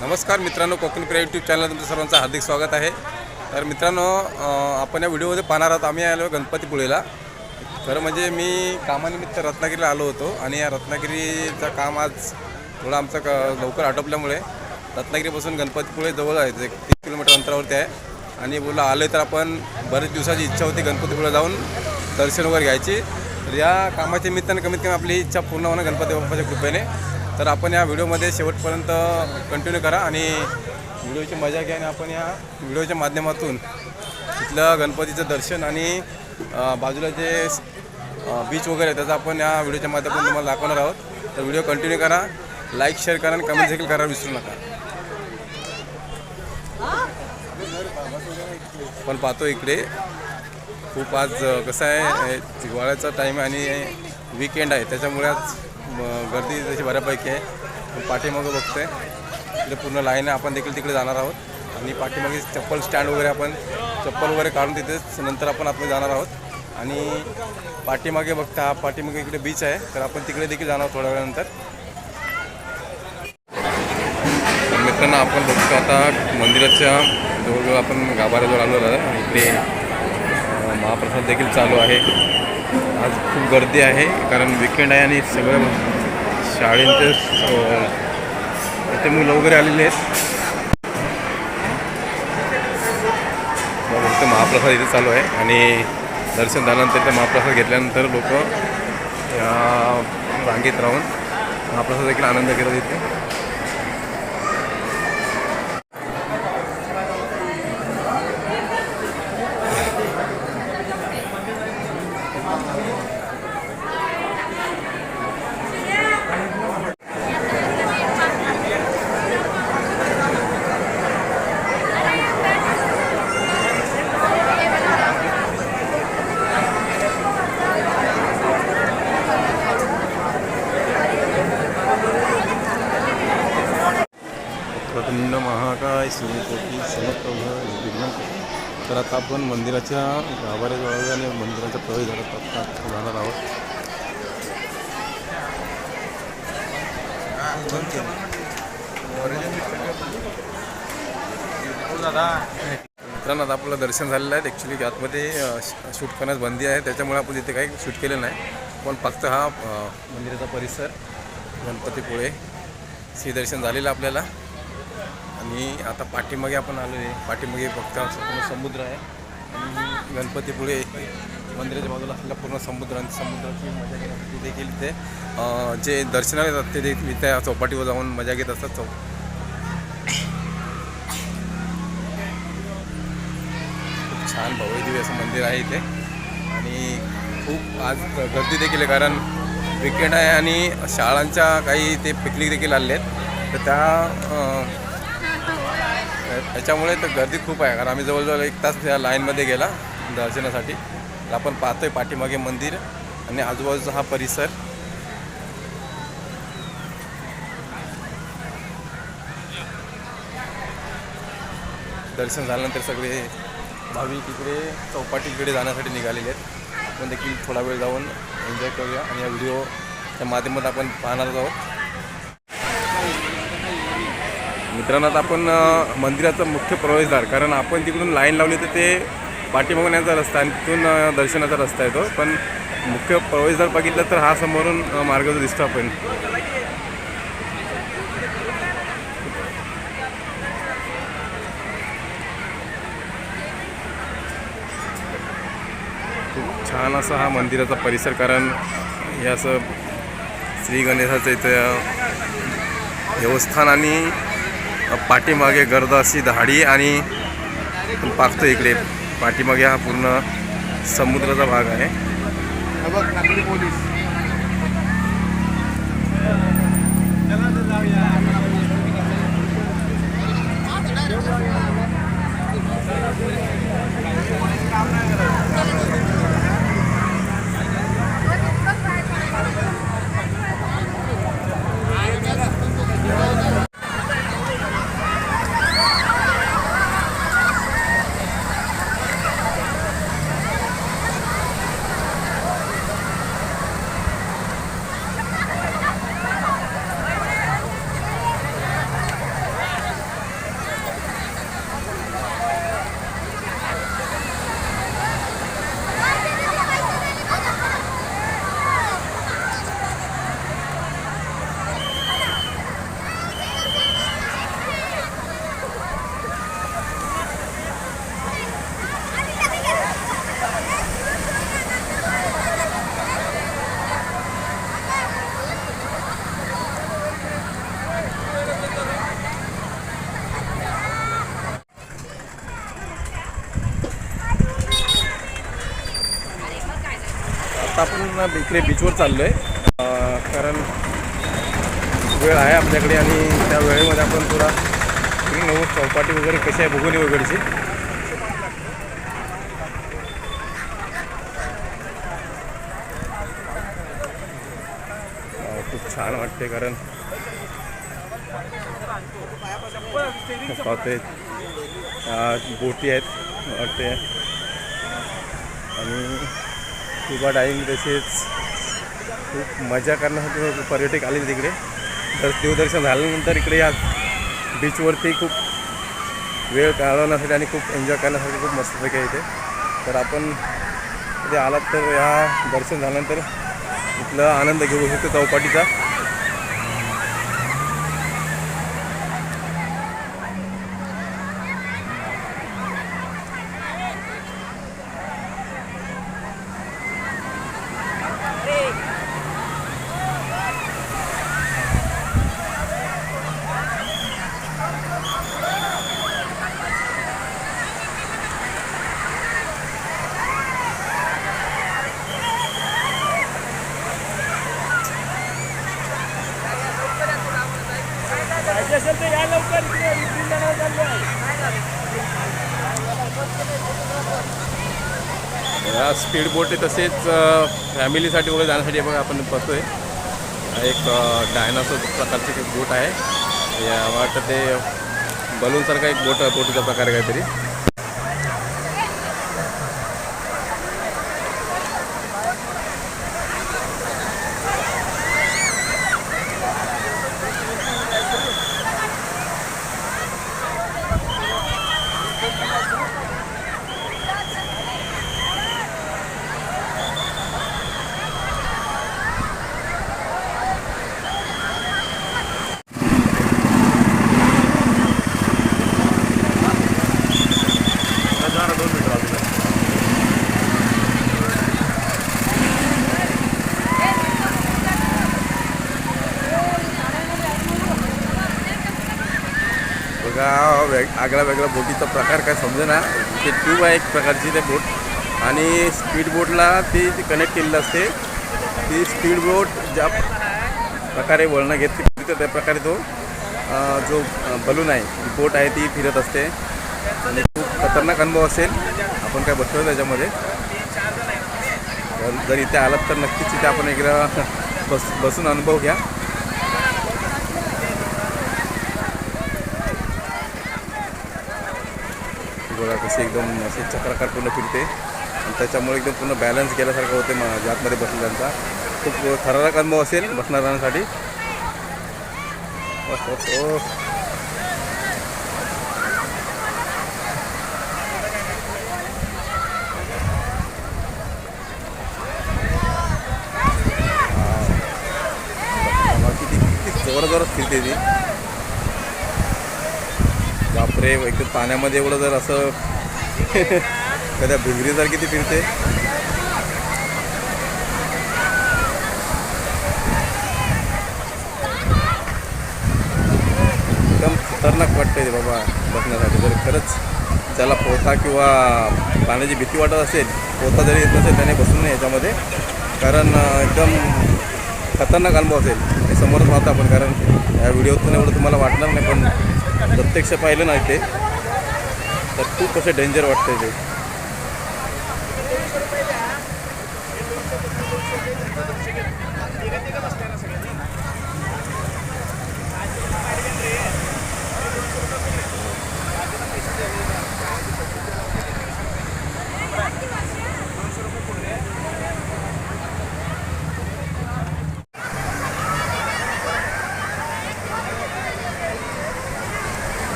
नमस्कार मित्रांनो Konkani Priya YouTube channel तुमचं सर्वांचं हार्दिक स्वागत आहे. तर मित्रांनो आपण या व्हिडिओमध्ये पाहणार आहोत आम्ही आलो गणपतीपुळेला. खरं म्हणजे मी कामानिमित्त रत्नागिरीला आलो होतो आणि या रत्नागिरीचं काम आज थोडं आमचं क लवकर आटोपल्यामुळे रत्नागिरीपासून गणपतीपुळे जवळ आहे एक तीन किलोमीटर अंतरावरती आहे. आणि बोला आले तर आपण बरेच दिवसाची इच्छा होती गणपतीपुळे जाऊन दर्शन वगैरे घ्यायची. तर या कामाच्या निमित्तानं कमीत कमी आपली इच्छा पूर्ण होणं गणपती बाप्पाच्या कृपेने. तर आपण या व्हिडिओमध्ये शेवटपर्यंत कंटिन्यू करा आणि व्हिडिओची मजा घ्या आणि आपण या व्हिडिओच्या माध्यमातून तिथलं गणपतीचं दर्शन आणि बाजूला जे बीच वगैरे त्याचा आपण या व्हिडिओच्या माध्यमातून तुम्हाला दाखवणार आहोत. तर व्हिडिओ कंटिन्यू करा लाईक शेअर करा आणि कमेंट देखील करायला विसरू नका. पण पाहतो इकडे खूप आज कसं आहे हिवाळ्याचा टाईम आहे आणि वीकेंड आहे त्याच्यामुळे आज गर्दी तशी बऱ्यापैकी आहे. पाठीमागं बघतोय. इकडे पूर्ण लाईन आहे. आपण देखील तिकडे जाणार आहोत. आणि पाठीमागे चप्पल स्टँड वगैरे आपण चप्पल वगैरे काढून तिथेच नंतर आपण आपण जाणार आहोत. आणि पाठीमागे बघता हा पाठीमागे इकडे बीच आहे. तर आपण तिकडे देखील जाणार आहोत थोड्या वेळानंतर. मित्रांनो आपण बघतो आता मंदिराच्या जवळजवळ आपण गाभाऱ्याजवळ आलो आहे इकडे महाप्रसाद देखील चालू आहे. आज खूप गर्दी आहे कारण विकेंड आहे आणि सगळं शाळेंचे इथे मुलं वगैरे आलेले आहेत. मग फक्त महाप्रसाद इथे चालू आहे आणि दर्शन झाल्यानंतर इथे महाप्रसाद घेतल्यानंतर लोक या रांगेत राहून महाप्रसाद देखील आनंद घेतात इथे. अखंड महाकाय सूर्यकोटी समप्रभ विघ्न तर आता आपण मंदिराच्या गाभाऱ्याजवळ आणि मंदिराच्या प्रवेश झाला आता जाणार आहोत. मित्रांनो आता आपलं दर्शन झालेलं आहे. ॲक्च्युली आतमध्ये शूट करण्यास बंदी आहे. त्याच्यामुळे आपण तिथे काही शूट केलं नाही. पण फक्त हा मंदिराचा परिसर गणपतीपुळे श्रीदर्शन झालेलं आपल्याला. आणि आता पाठीमागे आपण आलो आहे पाठीमागे फक्त पूर्ण समुद्र आहे. आणि गणपतीपुळे मंदिराच्या बाजूला असलेला पूर्ण समुद्र आणि समुद्राची मजा घेण्यासाठी देखील इथे जे दर्शनाला येतात ते देखील इथे चौपाटीवर जाऊन मजा घेत असतात. चौ खूप छान भव्यदिव्य असं मंदिर आहे इथे. आणि खूप आज गर्दी देखील आहे कारण विकेंड आहे आणि शाळांच्या काही ते पिकनिक देखील आले आहेत. तर त्या आहेत त्याच्यामुळे तर गर्दी खूप आहे. कारण आम्ही जवळजवळ एक तास त्या लाईनमध्ये गेला दर्शनासाठी. तर आपण पाहतोय पाठीमागे मंदिर आणि आजूबाजूचा हा परिसर. दर्शन झाल्यानंतर सगळे भाविक इकडे चौपाटीकडे जाण्यासाठी निघालेले आहेत. आपण देखील थोडा वेळ जाऊन एन्जॉय करूया आणि या व्हिडिओच्या माध्यमात आपण पाहणार आहोत. मित्रांनो आता आपण मंदिराचं मंदिराचा मुख्य प्रवेशद्वार कारण आपण तिकडून लाईन लावली तर ते पाठीमागून याचा रस्ता आणि तिथून दर्शनाचा रस्ता येतो. पण मुख्य प्रवेशद्वार बघितलं तर हा समोरून मार्ग जो दिसतो आपण. खूप छान असा हा मंदिराचा परिसर कारण हे असं श्री गणेशाचं इथं देवस्थान आणि पाठीमागे गर्द अशी धाडी आणि आपण पाहतो इकडे पाठीमागे हा पूर्ण समुद्राचा भाग आहे. ना इकडे बीचवर चाललो आहे कारण वेळ आहे आपल्याकडे आणि त्या वेळेमध्ये आपण थोडा नऊ चौपाटी वगैरे कशी आहे बघून वगैरेची खूप छान वाटते कारण बोटी आहेत वाटते. आणि स्कुबा डायविंग तसेच खूप मजा करण्यासाठी पर्यटक आले तिकडे. तर देवदर्शन झाल्यानंतर इकडे या बीचवरती खूप वेळ घालवण्यासाठी आणि खूप एन्जॉय करण्यासाठी खूप मस्तपैकी आहे इथे. तर आपण इथे आलात तर या दर्शन झाल्यानंतर इथला आनंद घेऊ शकतो चौपाटीचा. स्पीड बोट आहे तसेच फॅमिलीसाठी वगैरे जाण्यासाठी बघा आपण बसतो आहे एक डायनासोर प्रकारची एक बोट आहे. या वाटतं ते बलूनसारखा एक बोट बोटीचा प्रकार आहे काहीतरी. वेग आगळा वेगळा बोटीचा प्रकार काय समजे ना ते ट्यूब आहे एक प्रकारची ते बोट. आणि स्पीड बोटला ती कनेक्ट केलेलं असते ती स्पीड बोट ज्या प्रकारे वळणं घेतली त्या प्रकारे तो जो बलून आहे बोट आहे ती फिरत असते. आणि खूप खतरनाक अनुभव असेल. आपण काय बसतो त्याच्यामध्ये. जर इथे आलात तर नक्कीच इथे आपण एकदा बस बसून अनुभव घ्या. बघा कशी एकदम असे चक्राकार पूर्ण फिरते. आणि त्याच्यामुळे एकदम पूर्ण बॅलन्स केल्यासारखं होते मग आतमध्ये बसलेल्यांचा खूप थरारक अनुभव असेल बसणाऱ्यांसाठी किती जोर जोरात जोरात फिरते ती. बापरे एकदम पाण्यामध्ये एवढं जर असं कद्या भिंगरीसारखी ती फिरते. एकदम खतरनाक वाटतं ते बाबा बसण्यासाठी जर खरंच त्याला पोथा किंवा पाण्याची भीती वाटत असेल पोथा जरी येत नसेल त्याने बसून नाही याच्यामध्ये. कारण एकदम खतरनाक अनुभव असेल. हे समोरच पाहतो आपण कारण या व्हिडिओतून एवढं तुम्हाला वाटणार नाही पण प्रत्यक्ष पाहिलं नाही ते. तर खूप असं डेंजर वाटतंय ते.